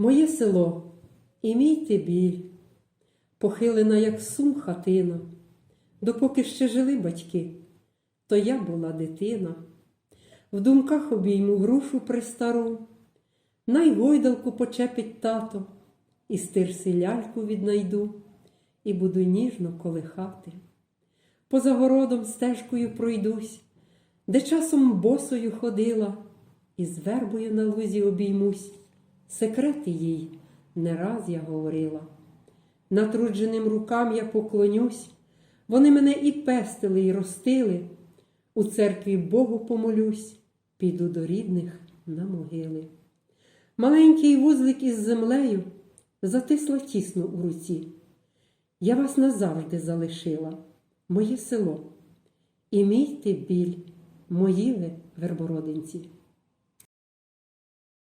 Моє село, і мій ти біль, похилена, як сум хатина, допоки ще жили батьки, то я була дитина. В думках обійму грушу престару, най гойдалку почепить тато, і стирси ляльку віднайду, і буду ніжно колихати. Поза городом стежкою пройдусь, де часом босою ходила, і з вербою на лузі обіймусь. Секрети їй не раз я говорила. Натрудженим рукам я поклонюсь, вони мене і пестили, і ростили. У церкві Богу помолюсь, піду до рідних на могили. Маленький вузлик із землею затисла тісно у руці. Я вас назавжди залишила, моє село, і мій ти біль, мої ви вербородинці.